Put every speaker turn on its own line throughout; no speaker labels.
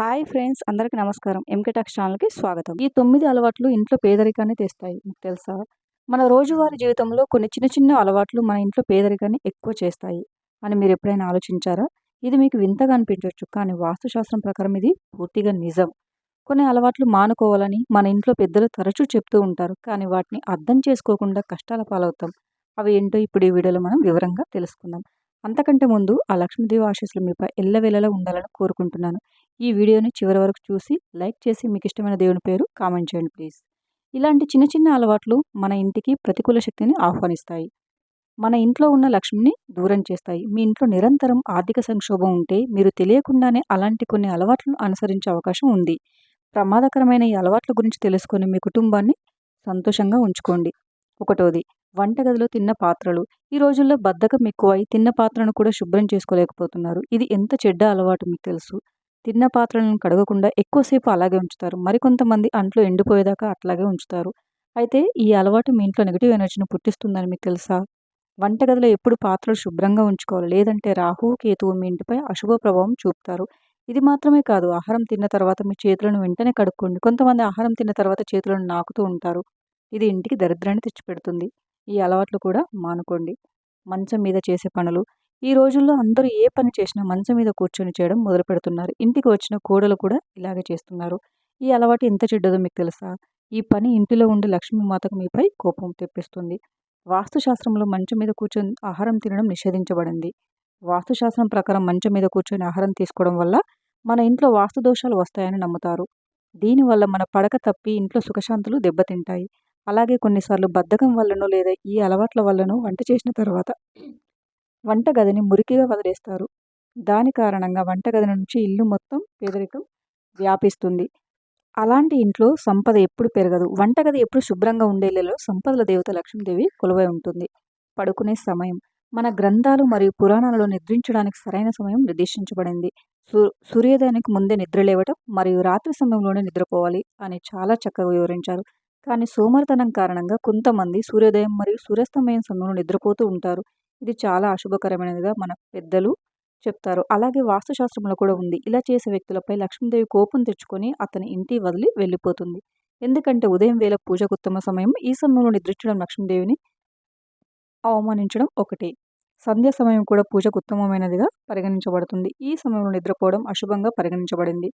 Hi friends అందరికీ నమస్కారం. MK talks ఛానల్కి స్వాగతం. ఈ తొమ్మిది అలవాట్లు ఇంట్లో పేదరికాన్ని తెస్తాయి మీకు తెలుసా? మన రోజువారీ జీవితంలో కొన్ని చిన్న చిన్న అలవాట్లు మన ఇంట్లో పేదరికాన్ని ఎక్కువ చేస్తాయి అని మీరు ఎప్పుడైనా ఆలోచించారా? ఇది మీకు వింతగా అనిపించవచ్చు కానీ వాస్తుశాస్త్రం ప్రకారం ఇది పూర్తిగా నిజం. కొన్ని అలవాట్లు మానుకోవాలని మన ఇంట్లో పెద్దలు తరచూ చెప్తూ ఉంటారు కానీ వాటిని అర్థం చేసుకోకుండా కష్టాల పాలవుతాం. అవి ఏంటో ఇప్పుడు ఈ వీడియోలో మనం వివరంగా తెలుసుకుందాం. అంతకంటే ముందు ఆ లక్ష్మీదేవి ఆశీస్సులు మీపై ఎల్లవేళలా ఉండాలని కోరుకుంటున్నాను. ఈ వీడియోని చివరి వరకు చూసి లైక్ చేసి మీకు ఇష్టమైన దేవుని పేరు కామెంట్ చేయండి ప్లీజ్. ఇలాంటి చిన్న చిన్న అలవాట్లు మన ఇంటికి ప్రతికూల శక్తిని ఆహ్వానిస్తాయి. మన ఇంట్లో ఉన్న లక్ష్మిని దూరం చేస్తాయి. మీ ఇంట్లో నిరంతరం ఆర్థిక సంక్షోభం ఉంటే మీరు తెలియకుండానే అలాంటి కొన్ని అలవాట్లను అనుసరించే అవకాశం ఉంది. ప్రమాదకరమైన ఈ అలవాట్ల గురించి తెలుసుకొని మీ కుటుంబాన్ని సంతోషంగా ఉంచుకోండి. ఒకటోది వంటగదిలో తిన్న పాత్రలు. ఈ రోజుల్లో బద్ధకం ఎక్కువై తిన్న పాత్రను కూడా శుభ్రం చేసుకోలేకపోతున్నారు. ఇది ఎంత చెడ్డ అలవాటు మీకు తెలుసు? తిన్న పాత్రలను కడగకుండా ఎక్కువసేపు అలాగే ఉంచుతారు. మరికొంతమంది అంట్లో ఎండిపోయేదాకా అట్లాగే ఉంచుతారు. అయితే ఈ అలవాటు మీ ఇంట్లో నెగిటివ్ ఎనర్జీని పుట్టిస్తుందని మీకు తెలుసా? వంటగదిలో ఎప్పుడు పాత్రలు శుభ్రంగా ఉంచుకోవాలి. లేదంటే రాహు కేతువు మీ ఇంటిపై అశుభ ప్రభావం చూపుతారు. ఇది మాత్రమే కాదు. ఆహారం తిన్న తర్వాత మీ చేతులను వెంటనే కడుక్కోండి. కొంతమంది ఆహారం తిన్న తర్వాత చేతులను నాకుతూ ఉంటారు. ఇది ఇంటికి దరిద్రాన్ని తెచ్చిపెడుతుంది. ఈ అలవాట్లు కూడా మానుకోండి. మంచం మీద చేసే పనులు ఈ రోజుల్లో అందరూ ఏ పని చేసినా మంచం మీద కూర్చొని చేయడం మొదలు పెడుతున్నారు. ఇంటికి వచ్చిన కోడలు కూడా ఇలాగే చేస్తున్నారు. ఈ అలవాటు ఎంత చెడ్డదో మీకు తెలుసా? ఈ పని ఇంటిలో ఉండే లక్ష్మీమాతకు మీపై కోపం తెప్పిస్తుంది. వాస్తుశాస్త్రంలో మంచం మీద కూర్చొని ఆహారం తినడం నిషేధించబడింది. వాస్తుశాస్త్రం ప్రకారం మంచం మీద కూర్చొని ఆహారం తీసుకోవడం వల్ల మన ఇంట్లో వాస్తు దోషాలు వస్తాయని నమ్ముతారు. దీనివల్ల మన పడక తప్పి ఇంట్లో సుఖశాంతులు దెబ్బతింటాయి. అలాగే కొన్నిసార్లు బద్ధకం వల్లనో లేదా ఈ అలవాట్ల వల్లనో వంట చేసిన తర్వాత వంటగదిని మురికిగా వదిలేస్తారు. దాని కారణంగా వంటగది నుంచి ఇల్లు మొత్తం పేదరికం వ్యాపిస్తుంది. అలాంటి ఇంట్లో సంపద ఎప్పుడు పెరగదు. వంటగది ఎప్పుడు శుభ్రంగా ఉండేలలో సంపదల దేవత లక్ష్మీదేవి కొలువై ఉంటుంది. పడుకునే సమయం మన గ్రంథాలు మరియు పురాణాలలో నిద్రించడానికి సరైన సమయం నిర్దేశించబడింది. సూ సూర్యోదయానికి ముందే నిద్ర లేవటం మరియు రాత్రి సమయంలోనే నిద్రపోవాలి అని చాలా చక్కగా వివరించారు. కానీ సోమరితనం కారణంగా కొంతమంది సూర్యోదయం మరియు సూర్యాస్తమయం సమయంలో నిద్రపోతూ ఉంటారు. ఇది చాలా అశుభకరమైనదిగా మన పెద్దలు చెప్తారు. అలాగే వాస్తుశాస్త్రంలో కూడా ఉంది. ఇలా చేసే వ్యక్తులపై లక్ష్మీదేవి కోపం తెచ్చుకొని అతని ఇంటి వదిలి వెళ్ళిపోతుంది. ఎందుకంటే ఉదయం వేళ పూజకు ఉత్తమ సమయం ఈ సమయంలో నిద్రించడం లక్ష్మీదేవిని అవమానించడం ఒకటి. సంధ్య సమయం కూడా పూజకు ఉత్తమమైనదిగా పరిగణించబడుతుంది. ఈ సమయంలో నిద్రపోవడం అశుభంగా పరిగణించబడింది.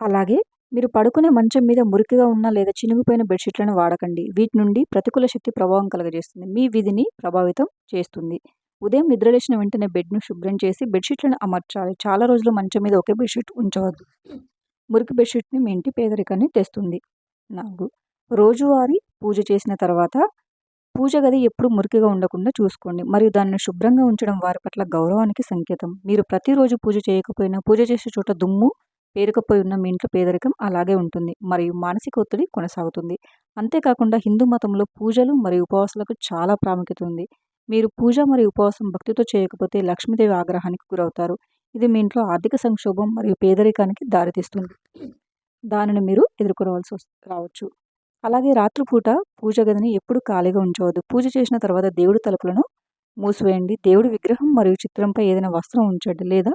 అలాగే మీరు పడుకునే మంచం మీద మురికిగా ఉన్న లేదా చినిగిపోయిన బెడ్షీట్లను వాడకండి. వీటి నుండి ప్రతికూల శక్తి ప్రభావం కలగజేస్తుంది. మీ విధిని ప్రభావితం చేస్తుంది. ఉదయం నిద్రలేసిన వెంటనే బెడ్ను శుభ్రం చేసి బెడ్షీట్లను అమర్చాలి. చాలా రోజులు మంచం మీద ఒకే బెడ్షీట్ ఉంచవద్దు. మురికి బెడ్షీట్ని మీ ఇంటి పేదరికాన్ని తెస్తుంది. నాలుగు. రోజువారీ పూజ చేసిన తర్వాత పూజ గది ఎప్పుడు మురికిగా ఉండకుండా చూసుకోండి. మరియు దాన్ని శుభ్రంగా ఉంచడం వారి పట్ల గౌరవానికి సంకేతం. మీరు ప్రతిరోజు పూజ చేయకపోయినా పూజ చేసే చోట దుమ్ము పేరుకపోయి ఉన్న మీ ఇంట్లో పేదరికం అలాగే ఉంటుంది. మరియు మానసిక ఒత్తిడి కొనసాగుతుంది. అంతేకాకుండా హిందూ మతంలో పూజలు మరియు ఉపవాసాలకు చాలా ప్రాముఖ్యత ఉంది. మీరు పూజ మరియు ఉపవాసం భక్తితో చేయకపోతే లక్ష్మీదేవి ఆగ్రహానికి గురవుతారు. ఇది మీ ఇంట్లో ఆర్థిక సంక్షోభం మరియు పేదరికానికి దారితీస్తుంది. దానిని మీరు ఎదుర్కొనవలసి రావచ్చు. అలాగే రాత్రిపూట పూజ గదిని ఎప్పుడు ఖాళీగా ఉంచవద్దు. పూజ చేసిన తర్వాత దేవుడి తలుపులను మూసివేయండి. దేవుడి విగ్రహం మరియు చిత్రంపై ఏదైనా వస్త్రం ఉంచండి లేదా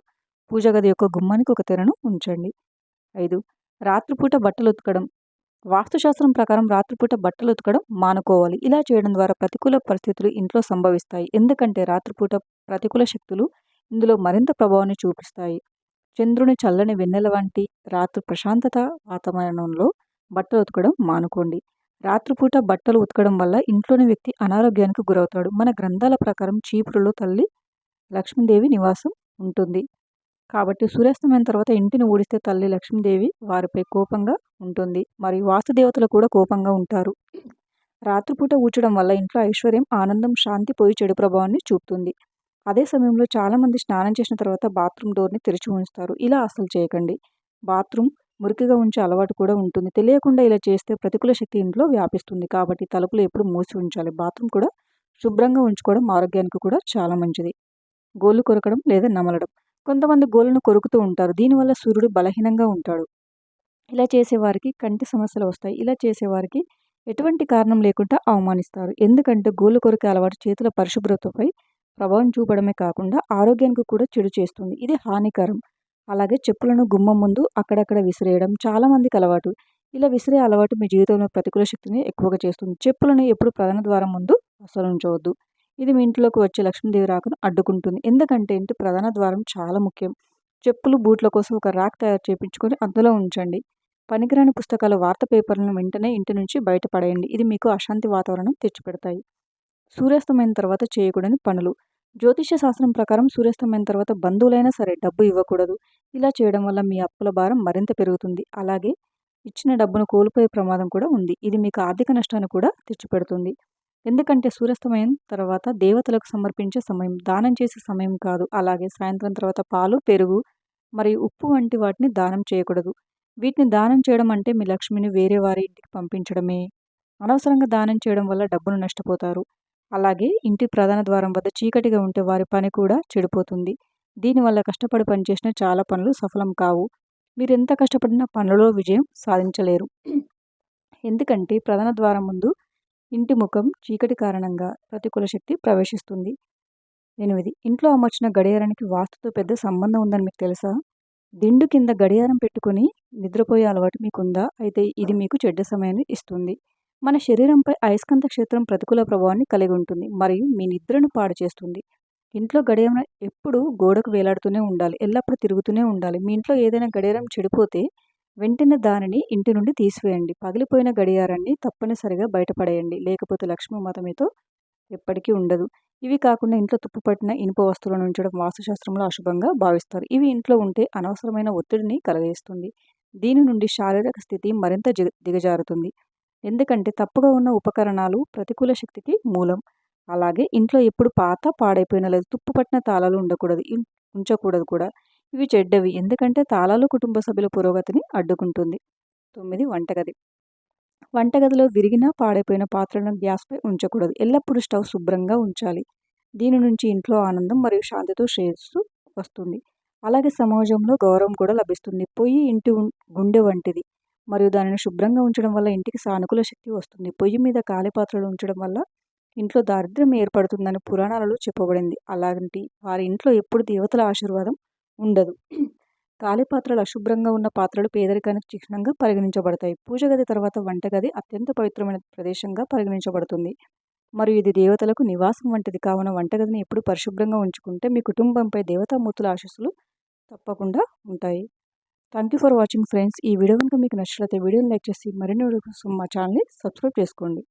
పూజ గది యొక్క గుమ్మానికి ఒక తెరను ఉంచండి. ఐదు. రాత్రిపూట బట్టలు ఉతకడం. వాస్తుశాస్త్రం ప్రకారం రాత్రిపూట బట్టలు ఉతకడం మానుకోవాలి. ఇలా చేయడం ద్వారా ప్రతికూల పరిస్థితులు ఇంట్లో సంభవిస్తాయి. ఎందుకంటే రాత్రిపూట ప్రతికూల శక్తులు ఇందులో మరింత ప్రభావాన్ని చూపిస్తాయి. చంద్రుని చల్లని వెన్నెల వంటి రాత్రి ప్రశాంతత వాతావరణంలో బట్టలు ఉతకడం మానుకోండి. రాత్రిపూట బట్టలు ఉతకడం వల్ల ఇంట్లోని వ్యక్తి అనారోగ్యానికి గురవుతాడు. మన గ్రంథాల ప్రకారం చీపురులో తల్లి లక్ష్మీదేవి నివాసం ఉంటుంది. కాబట్టి సూర్యాస్తమైన తర్వాత ఇంటిని ఊడిస్తే తల్లి లక్ష్మీదేవి వారిపై కోపంగా ఉంటుంది. మరియు వాస్తుదేవతలు కూడా కోపంగా ఉంటారు. రాత్రిపూట ఊడ్చడం వల్ల ఇంట్లో ఐశ్వర్యం ఆనందం శాంతి పోయి చెడు ప్రభావాన్ని చూపుతుంది. అదే సమయంలో చాలామంది స్నానం చేసిన తర్వాత బాత్రూమ్ డోర్ని తెరిచి ఉంచుతారు. ఇలా అస్సలు చేయకండి. బాత్రూమ్ మురికిగా ఉంచే అలవాటు కూడా ఉంటుంది. తెలియకుండా ఇలా చేస్తే ప్రతికూల శక్తి ఇంట్లో వ్యాపిస్తుంది. కాబట్టి తలుపులు ఎప్పుడు మూసి ఉంచాలి. బాత్రూమ్ కూడా శుభ్రంగా ఉంచుకోవడం ఆరోగ్యానికి కూడా చాలా మంచిది. గోళ్ళు కొరకడం లేదా నమలడం. కొంతమంది గోలను కొరుకుతూ ఉంటారు. దీనివల్ల సూర్యుడు బలహీనంగా ఉంటాడు. ఇలా చేసేవారికి కంటి సమస్యలు వస్తాయి. ఇలా చేసేవారికి ఎటువంటి కారణం లేకుండా అవమానిస్తారు. ఎందుకంటే గోలు కొరికే అలవాటు చేతుల పరిశుభ్రతపై ప్రభావం చూపడమే కాకుండా ఆరోగ్యానికి కూడా చెడు చేస్తుంది. ఇది హానికరం. అలాగే చెప్పులను గుమ్మం ముందు అక్కడక్కడ విసిరేయడం చాలామందికి అలవాటు. ఇలా విసిరే అలవాటు మీ జీవితంలో ప్రతికూల శక్తిని ఎక్కువగా చేస్తుంది. చెప్పులను ఎప్పుడు ప్రధాన ద్వారం ముందు అసలు ఉంచవద్దు ఇది మీ ఇంట్లోకి వచ్చే లక్ష్మీదేవి రాకను అడ్డుకుంటుంది. ఎందుకంటే ఇంటి ప్రధాన ద్వారం చాలా ముఖ్యం. చెప్పులు బూట్ల కోసం ఒక ర్యాక్ తయారు చేయించుకొని అందులో ఉంచండి. పనికిరాని పుస్తకాలు వార్త పేపర్లను వెంటనే ఇంటి నుంచి బయటపడేయండి ఇది మీకు అశాంతి వాతావరణం తెచ్చిపెడతాయి. సూర్యాస్తమైన తర్వాత చేయకూడని పనులు. జ్యోతిష్య శాస్త్రం ప్రకారం సూర్యాస్తమైన తర్వాత బంధువులైనా సరే డబ్బు ఇవ్వకూడదు. ఇలా చేయడం వల్ల మీ అప్పుల భారం మరింత పెరుగుతుంది. అలాగే ఇచ్చిన డబ్బును కోల్పోయే ప్రమాదం కూడా ఉంది. ఇది మీకు ఆర్థిక నష్టాన్ని కూడా తెచ్చిపెడుతుంది. ఎందుకంటే సూర్యాస్తమయం తర్వాత దేవతలకు సమర్పించే సమయం దానం చేసే సమయం కాదు. అలాగే సాయంత్రం తర్వాత పాలు పెరుగు మరియు ఉప్పు వంటి వాటిని దానం చేయకూడదు. వీటిని దానం చేయడం అంటే మీ లక్ష్మిని వేరే వారి ఇంటికి పంపించడమే. అనవసరంగా దానం చేయడం వల్ల డబ్బును నష్టపోతారు. అలాగే ఇంటి ప్రధాన ద్వారం వద్ద చీకటిగా ఉంటే వారి పని కూడా చెడిపోతుంది. దీనివల్ల కష్టపడి పనిచేసిన చాలా పనులు సఫలం కావు. మీరు ఎంత కష్టపడినా పనులలో విజయం సాధించలేరు. ఎందుకంటే ప్రధాన ద్వారం ముందు ఇంటి ముఖం చీకటి కారణంగా ప్రతికూల శక్తి ప్రవేశిస్తుంది. ఎనిమిది. ఇంట్లో అమర్చిన గడియారానికి వాస్తుతో పెద్ద సంబంధం ఉందని మీకు తెలుసా? దిండు కింద గడియారం పెట్టుకుని నిద్రపోయే అలవాటు మీకుందా? అయితే ఇది మీకు చెడ్డ సమయాన్ని ఇస్తుంది. మన శరీరంపై అయస్కాంత క్షేత్రం ప్రతికూల ప్రభావాన్ని కలిగి ఉంటుంది మరియు మీ నిద్రను పాడు చేస్తుంది. ఇంట్లో గడియారం ఎప్పుడు గోడకు వేలాడుతూనే ఉండాలి. ఎల్లప్పుడూ తిరుగుతూనే ఉండాలి. మీ ఇంట్లో ఏదైనా గడియారం చెడిపోతే వెంటనే దానిని ఇంటి నుండి తీసివేయండి. పగిలిపోయిన గడియారాన్ని తప్పనిసరిగా బయటపడేయండి. లేకపోతే లక్ష్మీమాత మీతో ఎప్పటికీ ఉండదు. ఇవి కాకుండా ఇంట్లో తుప్పుపట్టిన ఇనుప వస్తువులను ఉంచడం వాస్తుశాస్త్రంలో అశుభంగా భావిస్తారు. ఇవి ఇంట్లో ఉంటే అనవసరమైన ఒత్తిడిని కలగజేస్తుంది. దీని నుండి శారీరక స్థితి మరింత దిగజారుతుంది. ఎందుకంటే తప్పుగా ఉన్న ఉపకరణాలు ప్రతికూల శక్తికి మూలం. అలాగే ఇంట్లో ఎప్పుడు పాత పాడైపోయిన లేదు తుప్పు పట్టిన తాళాలు ఉండకూడదు. ఉంచకూడదు కూడా. ఇవి చెడ్డవి. ఎందుకంటే తాళాలు కుటుంబ సభ్యుల పురోగతిని అడ్డుకుంటుంది. తొమ్మిది వంటగది. వంటగదిలో విరిగిన పాడైపోయిన పాత్రలను గ్యాస్పై ఉంచకూడదు. ఎల్లప్పుడూ స్టవ్ శుభ్రంగా ఉంచాలి. దీని నుంచి ఇంట్లో ఆనందం మరియు శాంతితో శ్రేయస్సు వస్తుంది. అలాగే సమాజంలో గౌరవం కూడా లభిస్తుంది. పొయ్యి ఇంటి గుండె వంటిది. మరియు దానిని శుభ్రంగా ఉంచడం వల్ల ఇంటికి సానుకూల శక్తి వస్తుంది. పొయ్యి మీద కాలి పాత్రలు ఉంచడం వల్ల ఇంట్లో దారిద్ర్యం ఏర్పడుతుందని పురాణాలలో చెప్పబడింది. అలాంటి వారి ఇంట్లో ఎప్పుడు దేవతల ఆశీర్వాదం ఉండదు. ఖాళీ పాత్రలు అశుభ్రంగా ఉన్న పాత్రలు పేదరికానికి చిహ్నంగా పరిగణించబడతాయి. పూజ గది తర్వాత వంటగది అత్యంత పవిత్రమైన ప్రదేశంగా పరిగణించబడుతుంది. మరియు ఇది దేవతలకు నివాసం వంటిది. కావున వంటగదిని ఎప్పుడు పరిశుభ్రంగా ఉంచుకుంటే మీ కుటుంబంపై దేవతామూర్తుల ఆశస్సులు తప్పకుండా ఉంటాయి. Thank you for watching friends ఈ వీడియో కనుక మీకు నచ్చినట్లయితే వీడియోని లైక్ చేసి మరిన్ని వీడియో కోసం మా ఛానల్ని సబ్స్క్రైబ్ చేసుకోండి.